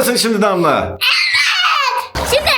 mısın şimdi Damla? Şimdi.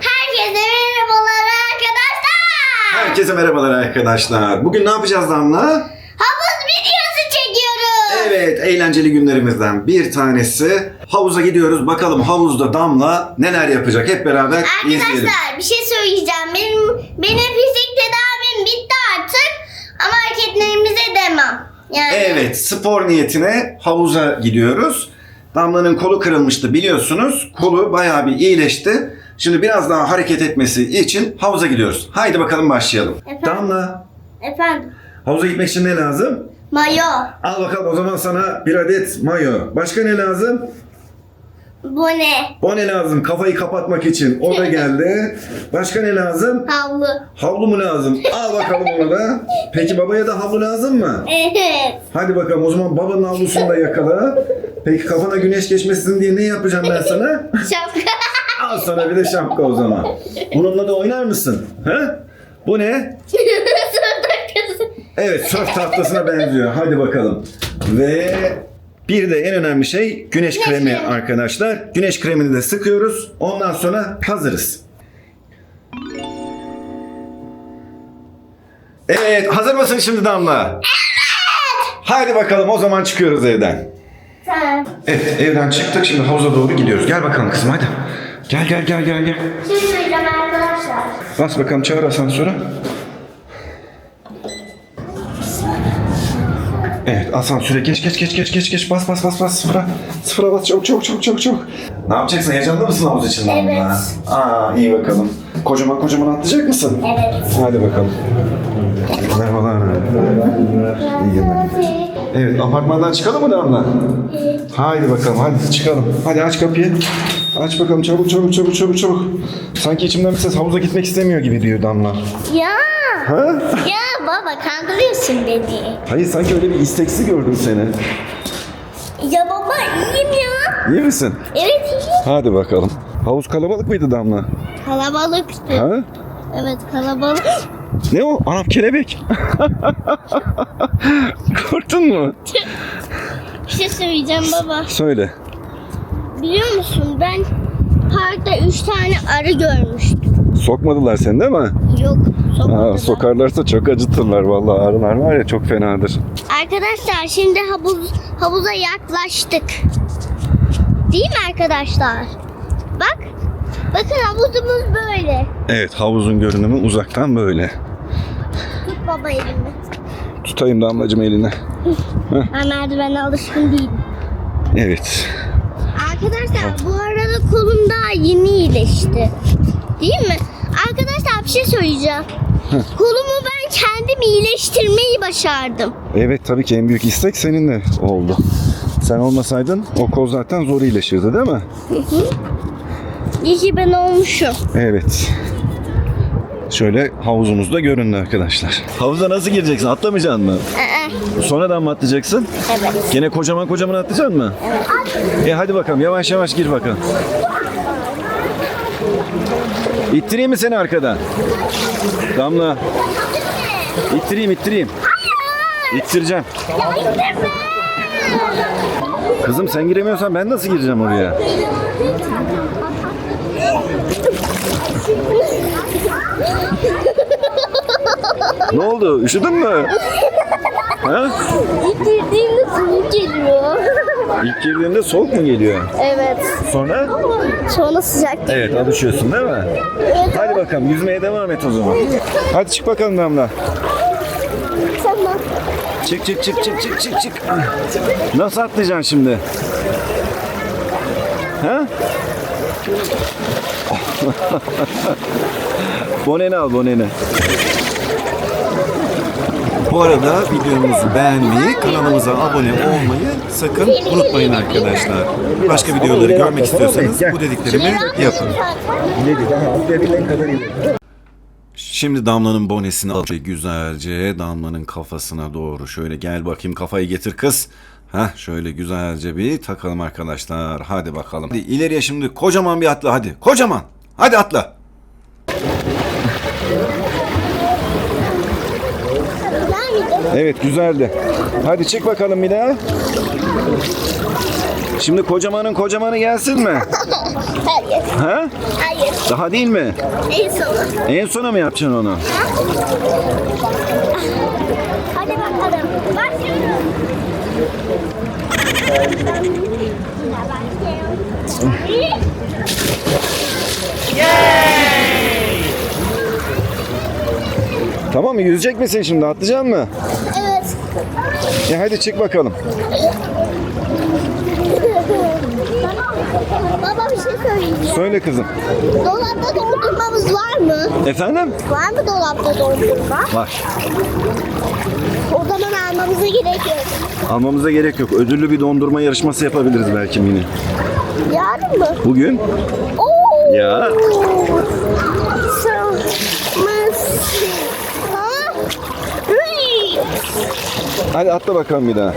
Herkese merhabalar arkadaşlar. Herkese merhabalar arkadaşlar. Bugün ne yapacağız Damla? Havuz. Evet, eğlenceli günlerimizden bir tanesi. Havuza gidiyoruz. Bakalım havuzda Damla neler yapacak. Hep beraber izleyelim. Arkadaşlar bir şey söyleyeceğim. Benim benim fizik tedavim bitti artık. Ama hareketlerimize demem. Yani Evet, spor niyetine havuza gidiyoruz. Damla'nın kolu kırılmıştı biliyorsunuz. Kolu bayağı bir iyileşti. Şimdi biraz daha hareket etmesi için havuza gidiyoruz. Haydi bakalım başlayalım. Efendim? Damla, Efendim. havuza gitmek için ne lazım? Mayo. Al bakalım o zaman sana bir adet mayo. Başka ne lazım? Bu ne? O ne lazım? Kafayı kapatmak için. O da geldi. Başka ne lazım? Havlu. Havlu mu lazım? Al bakalım onu da. Peki babaya da havlu lazım mı? Evet. Hadi bakalım o zaman babanın havlusunu da yakala. Peki kafana güneş geçmesin diye ne yapacağım ben sana? Şapka. Al sana bir de şapka o zaman. Bununla da oynar mısın? He? Bu ne? Evet sörf tahtasına benziyor. Hadi bakalım. Ve bir de en önemli şey güneş Güneş kremi kremi. arkadaşlar. Güneş kremini de sıkıyoruz. Ondan sonra hazırız. Evet hazır mısın şimdi Damla? Evet. Haydi bakalım o zaman çıkıyoruz evden. Tamam. Evet evden çıktık şimdi havuza doğru gidiyoruz. Gel bakalım kızım hadi. Gel gel gel gel gel. Şey söyleyeceğim arkadaşlar. Bas bakalım çağır asansöre. Evet asansöre geç geç geç geç geç geç bas bas bas bas sıfıra sıfıra bas çabuk çabuk çabuk çabuk çabuk. Ne yapacaksın heyecanlı mısın havuz için Damla? Evet. Aa iyi bakalım. Kocaman kocaman atlayacak mısın? Evet. Hadi bakalım. Merhabalar. İyi günler. Evet apartmandan çıkalım mı Damla? Haydi bakalım hadi çıkalım. Hadi aç kapıyı. Aç bakalım çabuk çabuk çabuk çabuk çabuk. Sanki içimden bir ses havuza gitmek istemiyor gibi diyor Damla. Ya. Ha? Ya baba kandırıyorsun beni. Hayır sanki öyle bir isteksi gördüm seni. Ya baba iyiyim ya. İyi misin? Evet iyiyim. Hadi bakalım. Havuz kalabalık mıydı Damla? Kalabalıktı. Ha? Evet kalabalık. Ne o? Anam kelebek. Korktun mu? Bir şey söyleyeceğim baba. Söyle. Biliyor musun ben parkta üç tane arı görmüştüm. Sokmadılar seni değil mi? Yok sokmadılar. Ha, sokarlarsa çok acıtırlar vallahi arılar var ya çok fenadır. Arkadaşlar şimdi havuz havuza yaklaştık. Değil mi arkadaşlar? Bak. Bakın havuzumuz böyle. Evet havuzun görünümü uzaktan böyle. Tut baba elimi. Tutayım damlacım eline. Ben merdivene alışkın değilim. Evet. Arkadaşlar bu arada kolum daha yeni iyileşti. Değil mi? Arkadaşlar bir şey söyleyeceğim. Kolumu ben kendim iyileştirmeyi başardım. Evet tabii ki en büyük istek seninle oldu. Sen olmasaydın o kol zaten zor iyileşirdi değil mi? İyi ki ben olmuşum. Evet. Şöyle havuzumuzda göründü arkadaşlar. Havuza nasıl gireceksin? Atlamayacaksın mı? Aa, Sonradan mı atlayacaksın? evet. Gene kocaman kocaman atlayacaksın mı? E hadi bakalım yavaş yavaş gir bakalım. İttireyim mi seni arkadan? Damla. İttireyim ittireyim. İttireceğim. Kızım sen giremiyorsan ben nasıl gireceğim oraya? ne oldu? Üşüdün mü? Ha? İttirdiğimde soğuk geliyor. İlk girdiğinde soğuk mu geliyor? evet. Sonra? Sonra sıcak geliyor. Evet alışıyorsun değil mi? Hadi bakalım yüzmeye devam et o zaman. Hadi çık bakalım Damla. Tamam. Çık çık çık çık çık çık çık. Nasıl atlayacaksın şimdi? Ha? Boneni al boneni. Bu arada videomuzu beğenmeyi, kanalımıza abone olmayı sakın unutmayın arkadaşlar. Başka videoları görmek istiyorsanız bu dediklerimi yapın. Şimdi Damla'nın bonesini al. Güzelce Damla'nın kafasına doğru. Şöyle gel bakayım kafayı getir kız. Heh şöyle güzelce bir takalım arkadaşlar. Hadi bakalım. Hadi ileriye şimdi kocaman bir atla hadi. Kocaman. Hadi atla. Evet güzeldi. Hadi çık bakalım bir daha. Şimdi kocamanın kocamanı gelsin mi? Hayır. Ha? Hayır. Daha değil mi? En sonu. En sona mı yapacaksın onu? Hadi bakalım. Başlıyorum. Tamam mı? Yüzecek misin şimdi? Atlayacak mı? Evet. Ya hadi çık bakalım. Baba bir şey söyleyeceğim. Söyle kızım. Dolapta dondurmamız var mı? Efendim? Var mı dolapta dondurma? Var. O zaman almamıza gerek yok. Almamıza gerek yok. Ödüllü bir dondurma yarışması yapabiliriz belki mini. Yarın mı? Bugün? Oo. Ya. Hadi atla bakalım bir daha.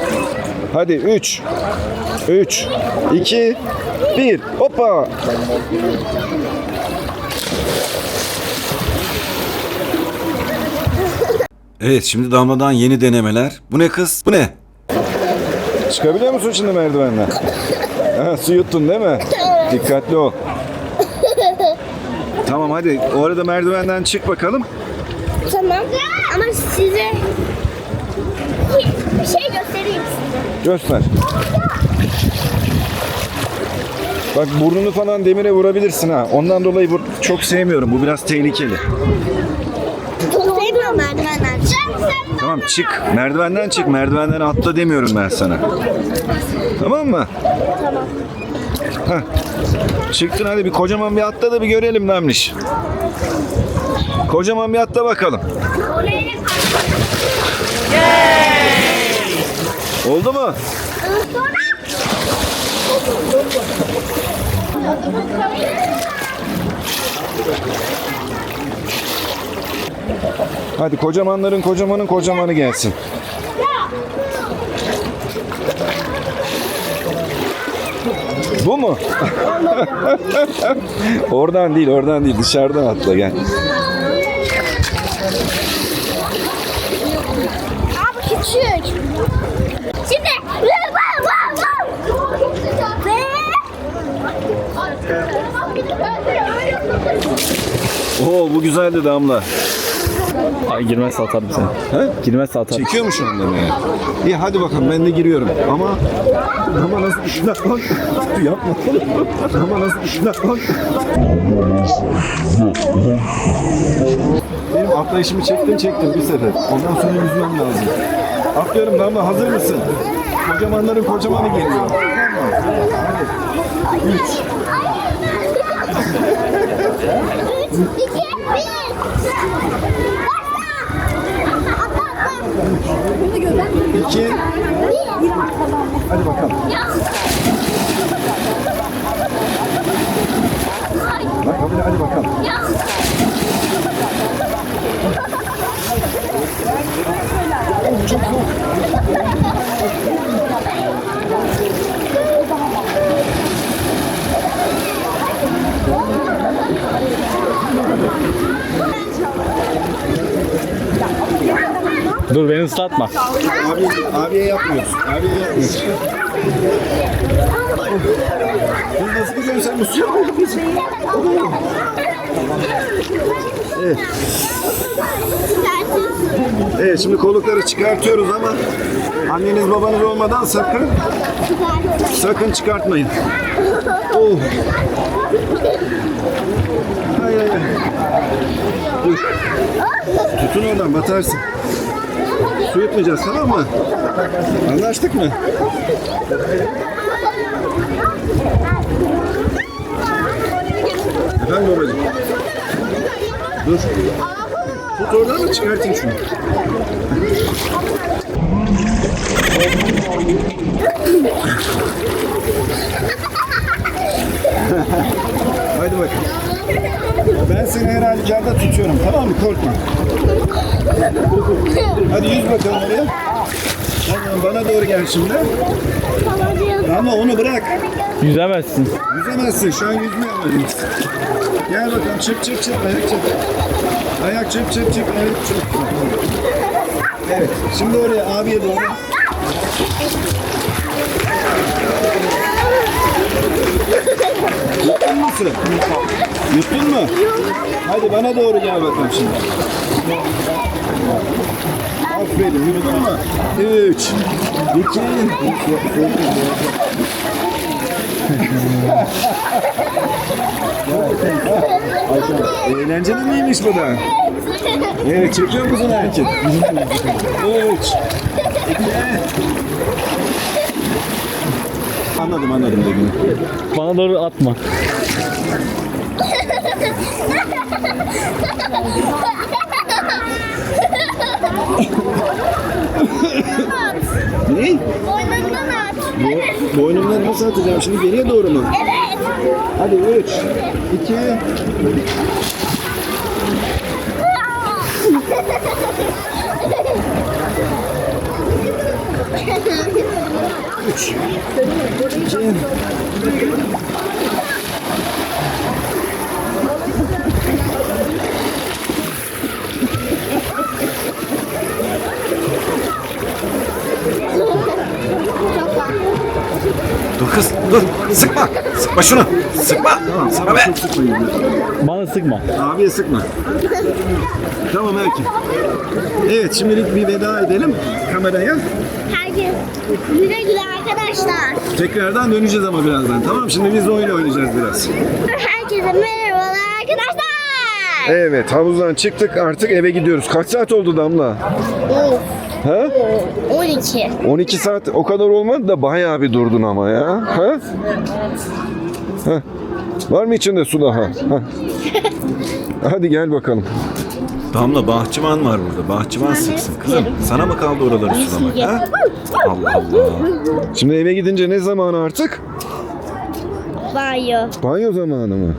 Hadi 3 3 2 1 Hoppa. Evet şimdi damladan yeni denemeler. Bu ne kız? Bu ne? Çıkabiliyor musun şimdi merdivenden? Ha, su yuttun değil mi? Dikkatli ol. Tamam hadi o arada merdivenden çık bakalım. Tamam. Ama size bir şey göstereyim size. Göster. Bak burnunu falan demire vurabilirsin ha. Ondan dolayı bu çok sevmiyorum. Bu biraz tehlikeli. Çok sevmiyorum merdivenler. Tamam çık. Merdivenden çık. Merdivenden atla demiyorum ben sana. Tamam mı? Tamam. Heh. Çıktın hadi bir kocaman bir atla da bir görelim Namliş. Kocaman bir atla bakalım. Oldu mu? Hadi kocamanların kocamanın kocamanı gelsin. Bu mu? oradan değil, oradan değil. Dışarıdan atla gel. Abi küçük. Şimdi ve ve ve Oo bu güzeldi Damla. Ay girmezse atarım seni. He? Girmezse atarım. Çekiyor mu şu anda beni? İyi hadi bakalım ben de giriyorum. Ama ama nasıl dakika lan. Yapma. Ama nasıl dakika lan. Benim atlayışımı çektin çektin bir sefer. Ondan sonra yüzmem lazım. Atlıyorum Damla hazır mısın? Kocamanların kocamanı geliyor. Üç. Üç, iki, bir. İki. Hadi bakalım. Bak hadi, hadi bakalım. Dur beni ıslatma. Abi, abiye yapmıyoruz. Abiye yapmıyoruz. Bunu nasıl gidiyorsun sen bu suya mı gidiyorsun? Evet. Evet şimdi kollukları çıkartıyoruz ama anneniz babanız olmadan sakın sakın çıkartmayın. Oh. Hay hay hay. Dur. Tutun oradan batarsın. Su yutmayacağız tamam mı? Anlaştık mı? Efendim babacığım. Dur. Tut oradan da çıkartayım şunu. Hadi bakalım. Ben seni her halükarda tutuyorum tamam mı? Korkma. Hadi yüz bakalım oraya. Tamam bana doğru gel şimdi. Ama onu bırak. Yüzemezsin. Yüzemezsin. Şu an yüzmüyor. Gel bakalım çıp çıp çıp. Ayak çıp. Ayak çıp çıp çıp. Ayak çıp. Evet. Şimdi oraya abiye doğru. Su? Yuttun mu? Hadi bana doğru gel bakalım şimdi. Aferin. Yuttun mu? Üç. İki. Eğlenceli miymiş bu da? Evet, çekiyor musun erkek? Üç. iki. Anladım anladım dediğini. Bana doğru atma. ne? Boynundan at. Bo boynumdan nasıl atacağım şimdi geriye doğru mu? Evet. Hadi 3, 2, 我去，真的，我的。Kız, dur. Sıkma. Sıkma şunu. Sıkma. Sıkma be. Bana sıkma. Abiye sıkma. Tamam erkek. Evet şimdilik bir veda edelim kameraya. Herkes güle güle arkadaşlar. Tekrardan döneceğiz ama birazdan. Tamam şimdi biz oyun oynayacağız biraz. Herkese merhabalar arkadaşlar. Evet havuzdan çıktık artık eve gidiyoruz. Kaç saat oldu Damla? Of, Ha? 12. 12 saat o kadar olmadı da bayağı bir durdun ama ya. Ha? Ha? Var mı içinde su daha? Ha? Hadi gel bakalım. Damla bahçıvan var burada. Bahçıvan sıksın kızım. Sana mı kaldı oraları sulamak ha? Allah Allah. Şimdi eve gidince ne zamanı artık? Banyo. Banyo zamanı mı?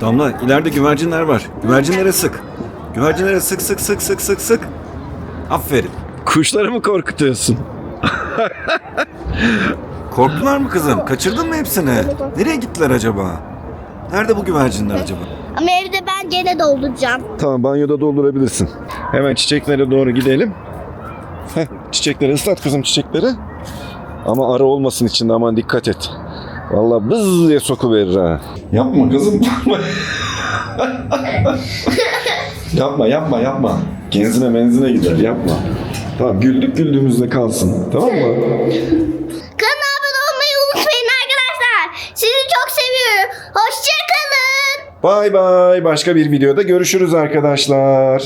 Damla ileride güvercinler var. Güvercinlere sık. Güvercinlere sık sık sık sık sık sık. Aferin. Kuşları mı korkutuyorsun? Korktular mı kızım? Kaçırdın mı hepsini? Nereye gittiler acaba? Nerede bu güvercinler acaba? Ama evde ben gene dolduracağım. Tamam banyoda doldurabilirsin. Hemen çiçeklere doğru gidelim. Heh, çiçekleri ıslat kızım çiçekleri. Ama arı olmasın içinde aman dikkat et. Vallahi bız diye sokuverir ha. Yapma kızım yapma. yapma yapma yapma. Genzine menzine gider yapma. Tamam güldük güldüğümüzde kalsın. Tamam mı? Kanala abone olmayı unutmayın arkadaşlar. Sizi çok seviyorum. Hoşçakalın. Bay bay. Başka bir videoda görüşürüz arkadaşlar.